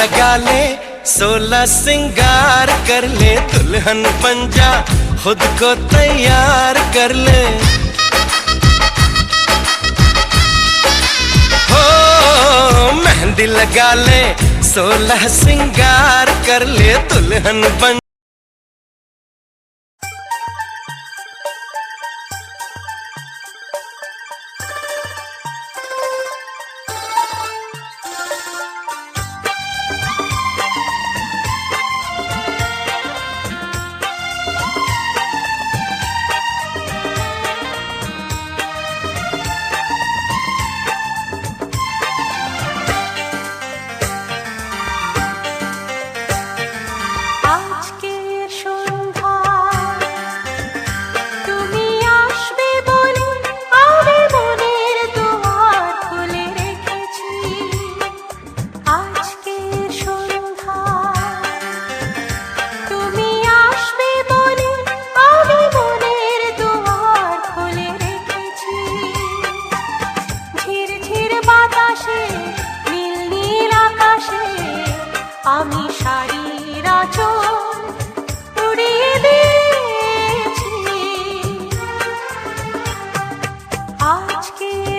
लगा ले, सोलह सिंगार कर ले। दुल्हन बन जा खुद को तैयार कर ले। हो, मेहंदी लगा ले, सोलह सिंगार कर ले। दुल्हन बन আজকে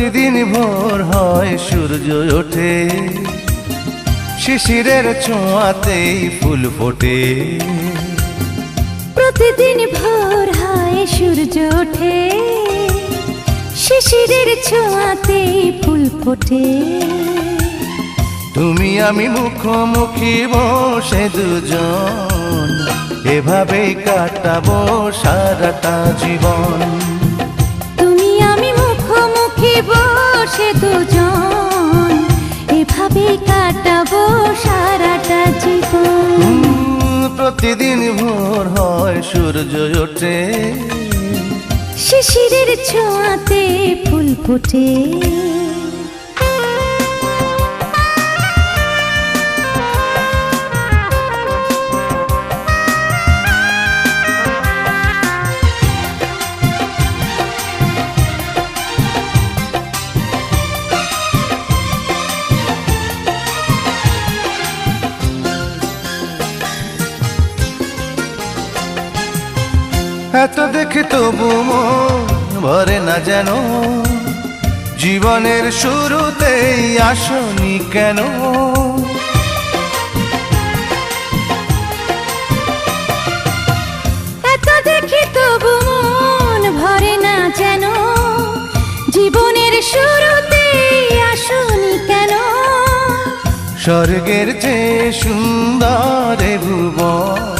প্রতিদিন ভোর হয় সূর্য ওঠে। শিশিরের ছোঁয়াতেই ফুল ফোটে। প্রতিদিন ভোর হয় সূর্য ওঠে। শিশিরের ছোঁয়াতেই ফুল ফোটে। তুমি আমি মুখোমুখি বসে দুজন এভাবেই কাটাবো সারাটা জীবন। বসে দুজন এভাবে কাটাবো সারাটা জীবন। প্রতিদিন ভোর হয় সূর্য ওঠে। শিশিরের ছোঁয়াতে ফুল ফোটে। এত দেখে তবু ভরে না যেন। জীবনের শুরুতেই আসনি কেন? এত দেখি তবু মন ভরে না যেন। জীবনের শুরুতে আসনি কেন? স্বর্গের চেয়ে সুন্দর ভুবন।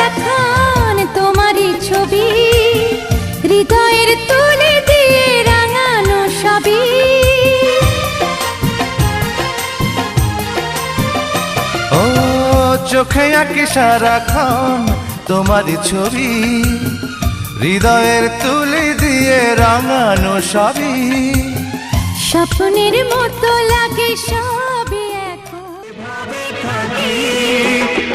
সারাক্ষণ তোমারই ছবি। হৃদয়ের তুলে দিয়ে রাঙানো সবই ও চোখে আঁকি সারাক্ষণ তোমারই ছবি। হৃদয়ের তুলি দিয়ে রাঙানো সবই স্বপ্নের মতো লাগে সবই এখন।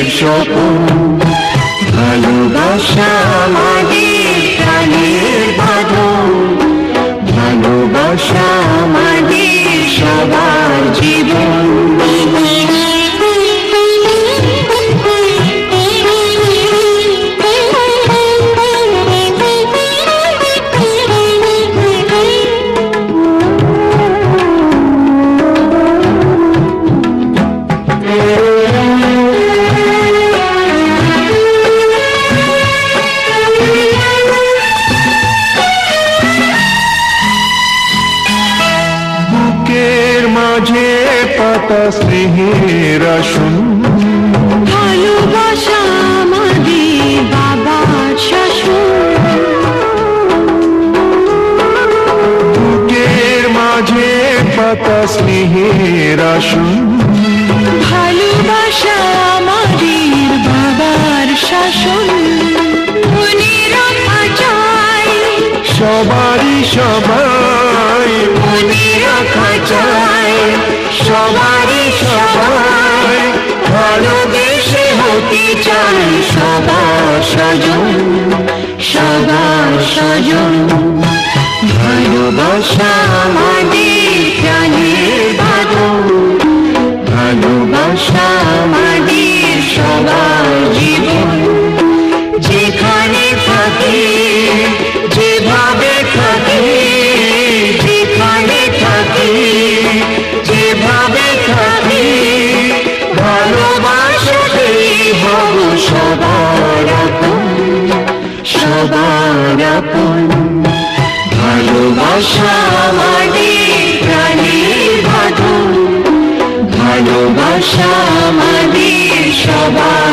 সুখের স্বপন ভালোবাসা আমাদের প্রাণের বাঁধন ভালোবাসা আমাদের সবার জীবন। স্নেহের আসন। ভালোবাসা আমাদের বাবার শাসন। সবারই সবাই মনে রাখা চাই সবারই সবাই ভালোবেসে হতে চাই সবার স্বজন। সবার স্বজন। ভালোবাসা আমাদের আমাদের সবার জীবন যেখানে থাকি ভালোবাসা আমাদের